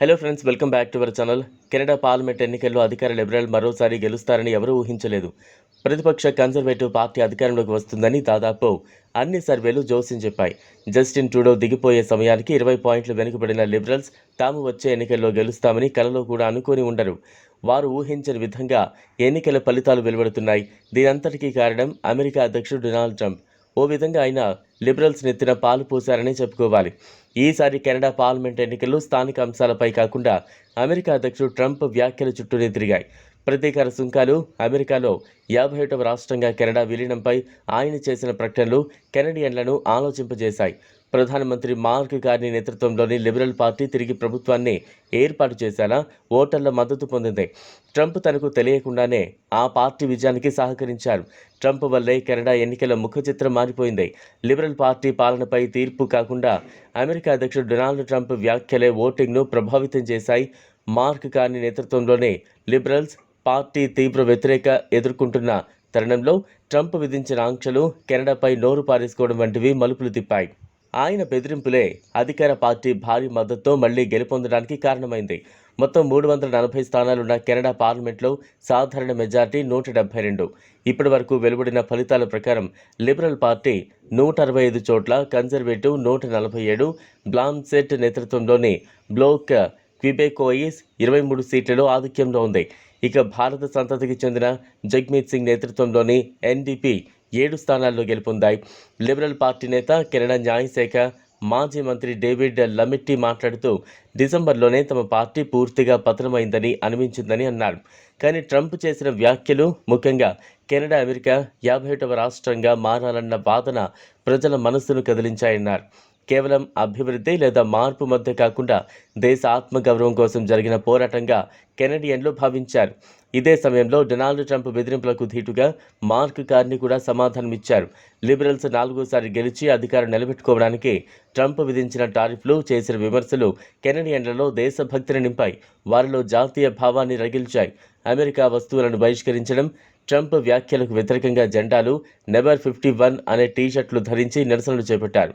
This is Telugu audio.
Hello friends welcome back to our channel Canada parliament ఎన్నికల్లో అధికార లిబరల్ మరోసారి గెలుస్తారని ఎవరూ ఊహించలేదు. ప్రతిపక్ష కన్జర్వేటివ్ పార్టీ అధికారంలోకి వస్తుందని దాదాపు అన్ని సర్వేలు జోస్యం చెప్పాయి. జస్టిన్ ట్రూడో దిగిపోయే సమయానికి ఇరవై పాయింట్లు వెనుకబడిన లిబరల్స్ తాము వచ్చే ఎన్నికల్లో గెలుస్తామని కలలో కూడా అనుకొని ఉండరు. వారు ఊహించని విధంగా ఎన్నికల ఫలితాలు వెలువడుతున్నాయి. దీనంతటికీ కారణం అమెరికా అధ్యక్షుడు డొనాల్డ్ ట్రంప్ ఓ విధంగా ఆయన లిబరల్స్ నెత్తిన పాలు పోశారనే చెప్పుకోవాలి. ఈసారి కెనడా పార్లమెంట్ ఎన్నికల్లో స్థానిక అంశాలపై కాకుండా అమెరికా అధ్యక్షుడు ట్రంప్ వ్యాఖ్యల చుట్టూనే తిరిగాయి. ప్రతీకార సుంకాలు అమెరికాలో యాభై ఒకటవ రాష్ట్రంగా కెనడా విలీనంపై ఆయన చేసిన ప్రకటనలు కెనడియన్లను ఆలోచింపజేశాయి. ప్రధానమంత్రి మార్క్ కార్ని నేతృత్వంలోని లిబరల్ పార్టీ తిరిగి ప్రభుత్వాన్ని ఏర్పాటు చేసేలా ఓటర్ల మద్దతు పొందింది. ట్రంప్ తనకు తెలియకుండానే ఆ పార్టీ విజయానికి సహకరించారు. ట్రంప్ వల్లే కెనడా ఎన్నికల ముఖచిత్రం మారిపోయింది. లిబరల్ పార్టీ పాలనపై తీర్పు కాకుండా అమెరికా అధ్యక్షుడు డొనాల్డ్ ట్రంప్ వ్యాఖ్యలే ఓటింగ్ను ప్రభావితం చేశాయి. మార్క్ కార్ని నేతృత్వంలోనే లిబరల్స్ పార్టీ తీవ్ర వ్యతిరేక ఎదుర్కొంటున్న తరుణంలో ట్రంప్ విధించిన ఆంక్షలు కెనడాపై నోరు పారేసుకోవడం వంటివి మలుపులు తిప్పాయి. ఆయన బెదిరింపులే అధికార పార్టీ భారీ మద్దతుతో మళ్ళీ గెలుపొందడానికి కారణమైంది. మొత్తం మూడు వందల నలభై స్థానాలున్న కెనడా పార్లమెంట్లో సాధారణ మెజార్టీ నూట డెబ్బై రెండు. ఇప్పటి వరకు వెలువడిన ఫలితాల ప్రకారం లిబరల్ పార్టీ నూట అరవై ఐదు చోట్ల కన్జర్వేటివ్ నూట నలభై ఏడు బ్లాంసెట్ నేతృత్వంలోని బ్లోక్ క్విబెకోయిస్ ఇరవై మూడు సీట్లలో ఆధిక్యంలో ఉంది. ఇక భారత సంతతికి చెందిన జగ్మీత్ సింగ్ నేతృత్వంలోని ఎన్డీపీ ఏడు స్థానాల్లో గెలుపొందాయి. లిబరల్ పార్టీ నేత కెనడా న్యాయశాఖ మాజీ మంత్రి డేవిడ్ లమిట్టి మాట్లాడుతూ డిసెంబర్లోనే తమ పార్టీ పూర్తిగా పతనమైందని అనిపించిందని అన్నారు. కానీ ట్రంప్ చేసిన వ్యాఖ్యలు ముఖ్యంగా కెనడా అమెరికా యాభై ఒకటవ రాష్ట్రంగా మారాలన్న వాదన ప్రజల మనస్సును కదిలించాయన్నారు. కేవలం అభివృద్ధి లేదా మార్పు మధ్య కాకుండా దేశ ఆత్మగౌరవం కోసం జరిగిన పోరాటంగా కెనడియన్లు భావించారు. ఇదే సమయంలో డొనాల్డ్ ట్రంప్ బెదిరింపులకు ధీటుగా మార్క్ కార్ని కూడా సమాధానమిచ్చారు. లిబరల్స్ నాలుగోసారి గెలిచి అధికారం నిలబెట్టుకోవడానికి ట్రంప్ విధించిన టారిఫ్లు చేసిన విమర్శలు కెనడియన్లలో దేశభక్తిని నింపాయి. వారిలో జాతీయ భావాన్ని రగిల్చాయి. అమెరికా వస్తువులను బహిష్కరించడం ట్రంప్ వ్యాఖ్యలకు వ్యతిరేకంగా జెండాలు నెబర్ ఫిఫ్టీ వన్ అనే టీషర్ట్లు ధరించి నిరసనలు చేపట్టారు.